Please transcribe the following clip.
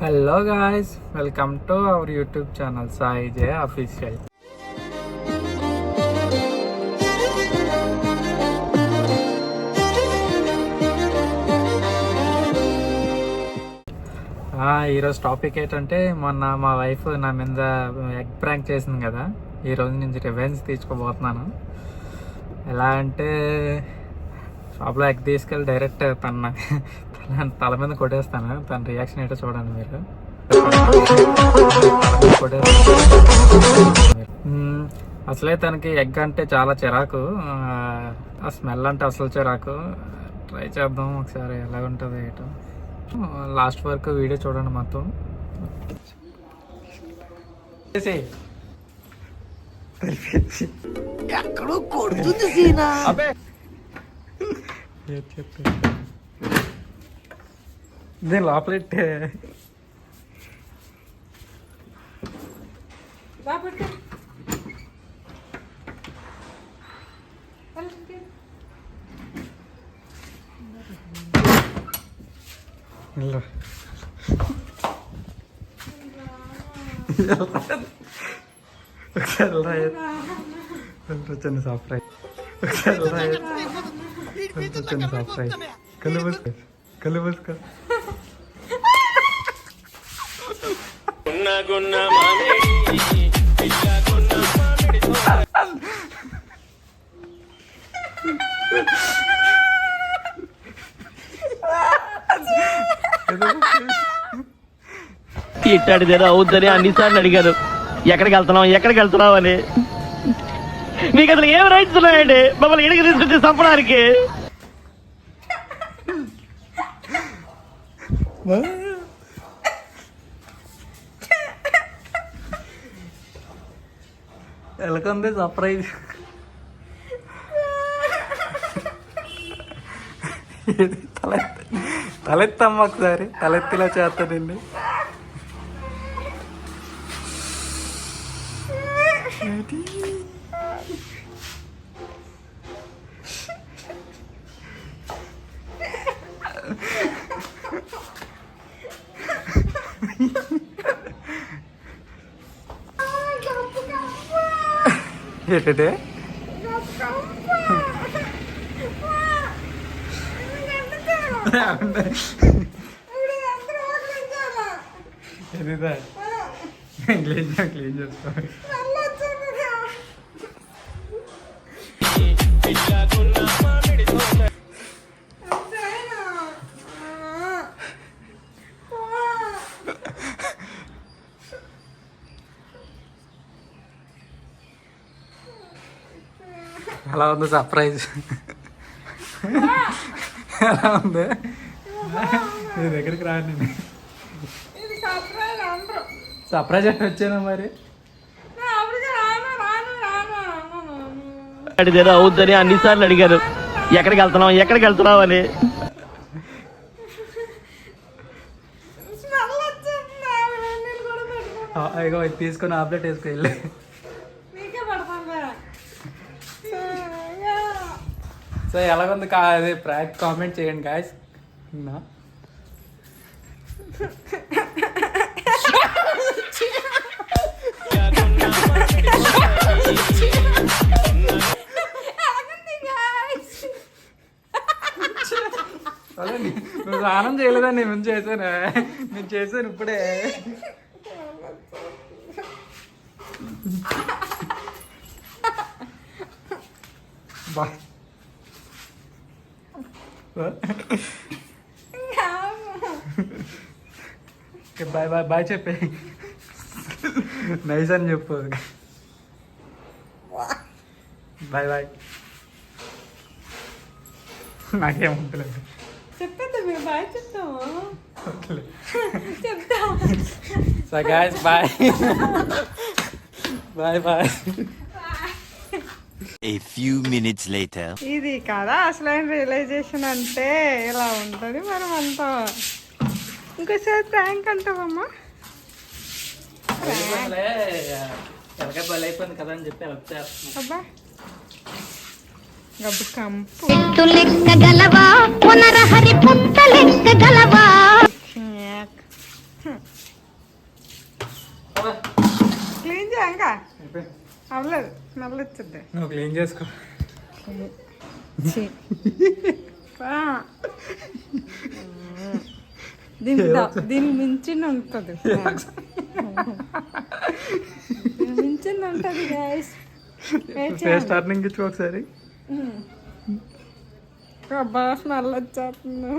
Hello guys welcome to our YouTube channel Sai Jaya official ఈరోజు topic ఏంటంటే మొన్న మా వైఫ్ నా మీద ఎగ్ ప్రాంక్ చేసింది కదా. ఈ రోజు నుంచి రివెంజ్ తీసుకోబోతున్నాను. ఎలా అంటే షాప్లో ఎగ్ తీసుకెళ్ళి డైరెక్ట్ తన తల తల మీద కొట్టేస్తాను. తన రియాక్షన్ ఏంటో చూడండి మీరు. అసలే తనకి ఎగ్ అంటే చాలా చిరాకు. ఆ, స్మెల్ అంటే అసలు చిరాకు. ట్రై చేద్దాం ఒకసారి ఎలా ఉంటుంది ఏంటో. లాస్ట్ వరకు వీడియో చూడండి మొత్తం. చేసేయ్. ఏం చెప్పు. దీని లోపలెట్టే వెళ్ళు. ఒకసారి వెళ్ళరా. వెళ్ళరా చిన్న సర్ప్రైజ్ ఒకసారి వెళ్ళరా. వెళ్ళరా చిన్న సర్ప్రైజ్ కళ్ళు మూసుకో కళ్ళు మూసుకో. ఇట్టాడిదేదో అవుద్దని అన్నిసార్లు అడిగారు. ఎక్కడికి వెళ్తున్నావు ఎక్కడికి వెళ్తున్నావు అని. మీకు అసలు ఏం రైట్స్ ఉన్నాయండి? మమ్మల్ని ఇడికి తీసుకొచ్చి చంపడానికి. ఎలాగుంది సర్ప్రైజ్ తలెత్త తలెత్తమ్మ ఒకసారి. తలెత్తిలా చేస్తానండి ఏంటి? ఏంటంటే ఏదిదా క్లీన్ చేయ క్లీన్ చేసుకో ఎలా ఉంది సర్ప్రైజ్ ఎలా ఉంది? నీ దగ్గరికి రాను నేను ఇది సర్ప్రైజ్ అని వచ్చాను మరి? ఇట్టాడిదేదో అవుద్దని అన్నిసార్లు అడిగారు ఎక్కడికి వెళ్తున్నావు? ఎక్కడికి వెళ్తున్నావు అని. ఇగో తీసుకొని ఆప్లెట్ వేసుకో వెళ్ళి. సో ఎలాగుంది కా అదే ప్రాక్ కామెంట్ చేయండి గాయస్ నా. అదండి నువ్వు స్నానం చేయలేదని నేను చేశాను? నేను చేశాను ఇప్పుడే. బాయ్ బాయ్ బాయ్ బాయ్ చెప్పే. నైస్ అని చెప్పు. Bye bye. నాకేముంటలేదు చెప్పేద్దా మీరు బాగా చెప్తాము. ఓకేలే చెప్తా so guys bye bye bye A few minutes later. ఇది కదా అసలైన రియలైజేషన్ అంటే ఇలా ఉంటుంది మనం అంతా ఇంకోసారి ప్రాంక్ అంటావమ్మా? అబ్బా. గబ్బు కంపు. ఎత్తు లెక్క గలవా? పునరహరి పుట్ట లెక్క గలవా? చిన్యాక్. క్లీన్ చేయంక అవ్వలేదు. నల్ల వచ్చింది నువ్వు క్లీన్ చేసుకో. దీని దీని మించిన ఉంటుంది మించింది ఉంటుంది గాయస్ ఫేస్ టర్నింగ్ ఇచ్చు ఒకసారి. అబ్బా స్మెల్ వచ్చేస్తుంది.